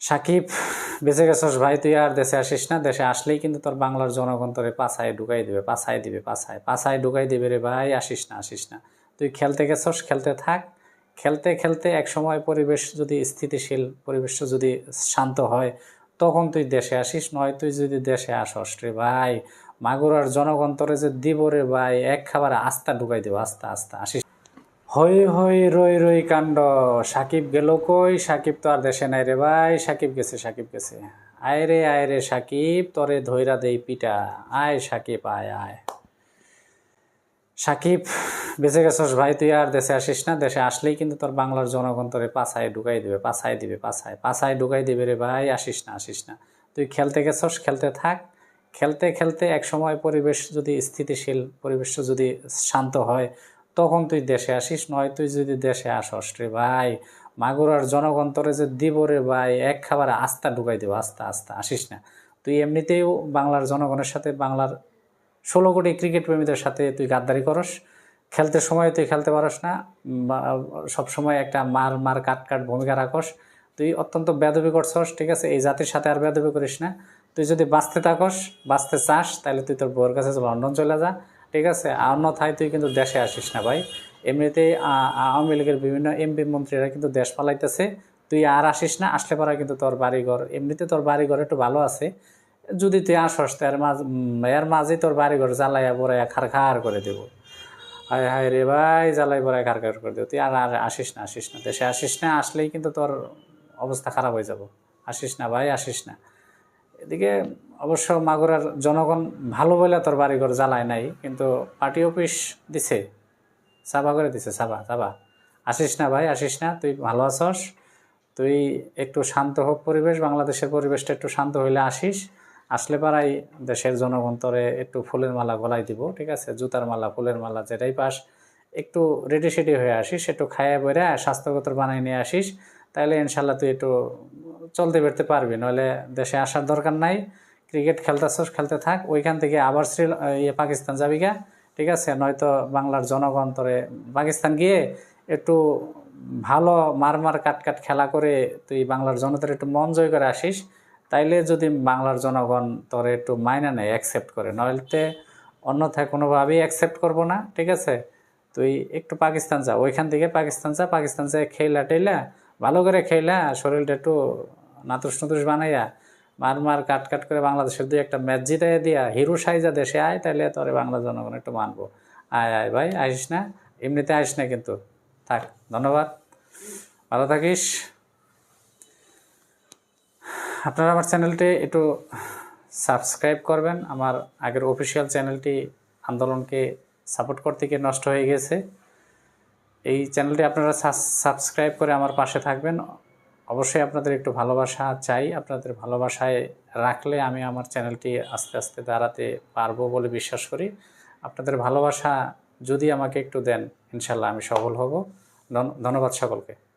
সাকিব, বেঁচে গেছস ভাই, তুই আর দেশে আসিস না, দেশে আসলেই কিন্তু তোর বাংলার জনগণ তোরে পাছায় ঢুকাই দিবে, পাছায় দিবে, পাছায় পাছায় ঢুকাই দিবে রে ভাই, আসিস না আসিস না। তুই খেলতে গেছস, খেলতে থাক। খেলতে খেলতে এক সময় পরিবেশ যদি স্থিতিশীল, পরিবেশ যদি শান্ত হয়, তখন তুই দেশে আসিস, নয় তুই যদি দেশে আসস রে ভাই। মাগুরার জনগণ তোরে যে দিব রে ভাই, এক খাবার আস্থা ঢুকাই দেবো, আস্তে আস্তে, আসিস হই হই রই রই কাণ্ড। সাকিব গেল কই? সাকিব তো আর দেশে নাই রে ভাই। সাকিব গেছে সাকিব গেছে। আয় রে আয় রে সাকিব, তরে ধৈরা দেই পিটা। আয় সাকিব, আয় আয়। সাকিব, বেঁচে গেছস ভাই, তুই আর দেশে আসিস না। দেশে আসলেই কিন্তু তোর বাংলার জনগণ তোরে পাছায় ঢুকাই দিবে, পাছায় দিবে, পাছায়। পাছায় ঢুকাই দিবে রে ভাই, আসিস না আসিস না। তুই খেলতে গেছস, খেলতে থাক। খেলতে খেলতে এক সময় পরিবেশ যদি স্থিতিশীল, পরিবেশ যদি শান্ত হয় তখন তুই দেশে আসিস নয়, তুই যদি দেশে আসস রে ভাই, মাগুরার জনগণ তোরে যে দিব রে ভাই, এক খাবারে আস্থা ঢুকাই দেবো, আস্তে আস্তে, আসিস না। তুই এমনিতেও বাংলার জনগণের সাথে, বাংলার ষোলো কোটি ক্রিকেট প্রেমীদের সাথে তুই গাদ্দারি করস। খেলতে সময় তুই খেলতে পারস না সব সময় একটা মার মার, কাট কাট ভূমিকা রাখস। তুই অত্যন্ত বেদবি করছস, ঠিক আছে? এই জাতির সাথে আর বেদবি করিস না। তুই যদি বাঁচতে থাকস, বাঁচতে চাস, তাহলে তুই তোর বউয়ের কাছে লন্ডন চলে যা। ঠিক আছে? অন্যথায় তুই কিন্তু দেশে আসিস না ভাই। এমনিতেই আ- আওয়ামী লীগের বিভিন্ন এমপি মন্ত্রীরা কিন্তু দেশ পালাইতেছে। তুই আর আসিস না, আসলে পরে কিন্তু তোর বাড়িঘর। এমনিতে তোর বাড়িঘর একটু ভালো আছে। যদি তুই আসস তো এর মাঝ তোর বাড়িঘর জ্বালাইয়া বড়াইয়া খার খার করে দেবো। হায় হায় রে ভাই জ্বালাই বড়াই খার করে দেবো। তুই আর আর আসিস না আসিস না। দেশে আসিস না, আসলেই কিন্তু তোর অবস্থা খারাপ হয়ে যাব। আসিস না ভাই, আসিস না। এদিকে অবশ্য মাগুরার জনগণ ভালো বলে তোর বাড়িঘর জ্বালায় নাই, কিন্তু পার্টি অফিস দিছে চাবা করে দিছে চাবা চাবা আসিস না ভাই, আসিস না, তুই ভালো আছস, তুই একটু শান্ত হোক পরিবেশ, বাংলাদেশের পরিবেশটা একটু শান্ত হইলে আসিস, আসলে পারাই দেশের জনগণ তোরে একটু ফুলের মালা গলায় দিব, ঠিক আছে? জুতার মালা, ফুলের মালা যেটাই পাস, একটু রেডি সেডি হয়ে আসিস, একটু খাইয়ে বইরা স্বাস্থ্যগত বানিয়ে নিয়ে আসিস তাহলে ইনশাল্লাহ তুই একটু চলতে ফিরতে পারবি, নইলে দেশে আসার দরকার নাই। ক্রিকেট খেলতেছস, খেলতে থাক। ওইখান থেকে আবার শ্রী ইয়ে পাকিস্তান যাবি গা, ঠিক আছে? নয়তো বাংলার জনগণ তোরে পাকিস্তান গিয়ে একটু ভালো মার মার কাট কাট খেলা করে তুই বাংলার জনতার একটু মন জয় করে আসিস, তাইলে যদি বাংলার জনগণ তোরে একটু মাইনা নেয় অ্যাকসেপ্ট করে। নইলে অন্যথায় কোনোভাবেই অ্যাকসেপ্ট করব না, ঠিক আছে? তুই একটু পাকিস্তান যা, ওইখান থেকে পাকিস্তান যা পাকিস্তান যা খেলা টেলা ভালো করে খেলা শরীরটা একটু নাতুস নাতুস বানাইয়া মার মার কাট কাট করে বাংলাদেশের দুই একটা ম্যাচ জিতাই দিয়া হিরো সাইজা দেশে আয় তাহলে তোরে বাংলা জনগণ একটু মানবো। আয় আয় ভাই, আসিস না? এমনিতে আসিস না কিন্তু। থাক, ধন্যবাদ। ভালো থাকিস। আপনারা আমার চ্যানেলটি একটু সাবস্ক্রাইব করবেন। আমার আগের অফিসিয়াল চ্যানেলটি আন্দোলনকে সাপোর্ট করতে গিয়ে নষ্ট হয়ে গেছে। এই চ্যানেলটি আপনারা সাবস্ক্রাইব করে আমার পাশে থাকবেন। অবশ্যই আপনাদের একটু ভালোবাসা চাই। আপনাদের ভালোবাসায় রাখলে আমি আমার চ্যানেলটি আস্তে আস্তে দাঁড়াতে পারব বলে বিশ্বাস করি। আপনাদের ভালোবাসা যদি আমাকে একটু দেন, ইনশাল্লাহ আমি সফল হব। ধন- ধন্যবাদ সকলকে।